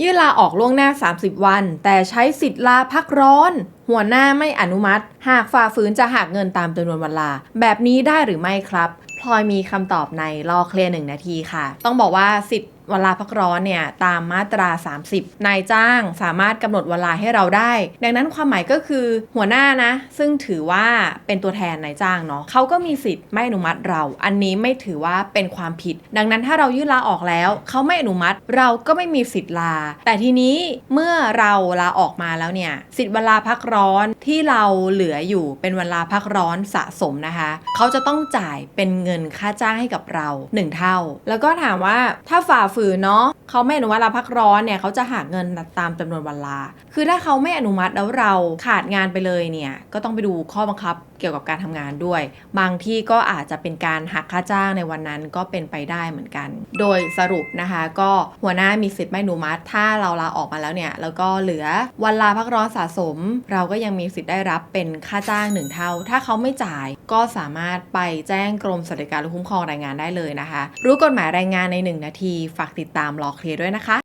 ยื่นลาออกล่วงหน้า 30 วัน แต่ใช้สิทธิ์ลาพักร้อน หัวหน้าไม่อนุมัติ หากฝ่าฝืนจะหักเงินตามจำนวนวันลา แบบนี้ได้หรือไม่ครับพลอยมีคำตอบในรอเคลียร์หนึ่งนาทีค่ะ ต้องบอกว่าสิทธิ์เวลาพักร้อนเนี่ยตามมาตรา 30 นายจ้างสามารถกำหนดเวลาให้เราได้ ดังนั้นความหมายก็คือหัวหน้านะ ซึ่งถือว่าเป็นตัวแทนนายจ้างเนาะเขาก็มีสิทธิ์ไม่อนุมัติเรา อันนี้ไม่ถือว่าเป็นความผิด ดังนั้นถ้าเรายื่นลาออกแล้ว เขาไม่อนุมัติเราก็ไม่มีสิทธิ์ลา แต่ทีนี้เมื่อเราลาออกมาแล้วเนี่ยสิทธิ์เวลาพักร้อนที่เราเหลืออยู่เป็นเวลาพักร้อนสะสมนะคะ เขาจะต้องจ่ายเป็นเงินค่าจ้างให้กับเรา 1 เท่า แล้วก็ถามว่าถ้าฝ่าฝืนเนาะเขาไม่อนุมัติลาพักร้อนเนี่ยเขาจะหักเงินตามจำนวนวันลา คือถ้าเขาไม่อนุมัติแล้วเราขาดงานไปเลยเนี่ยก็ต้องไปดูข้อบังคับเกี่ยวกับการทำงานด้วย บางที่ก็อาจจะเป็นการหักค่าจ้างในวันนั้นก็เป็นไปได้เหมือนกัน โดยสรุปนะคะ ก็หัวหน้ามีสิทธิ์ไม่อนุมัติ ถ้าเราลาออกมาแล้วเนี่ยแล้วก็เหลือวันลาพักร้อนสะสม เราก็ยังมีสิทธิ์ได้รับเป็นค่าจ้างหนึ่งเท่า ถ้าเขาไม่จ่ายก็สามารถไปแจ้งกรมสวัสดิการและคุ้มครองแรงงานได้เลยนะคะ รู้กฎหมายแรงงานใน 1 นาทีฝากติดตามรอเคลียร์ด้วยนะคะ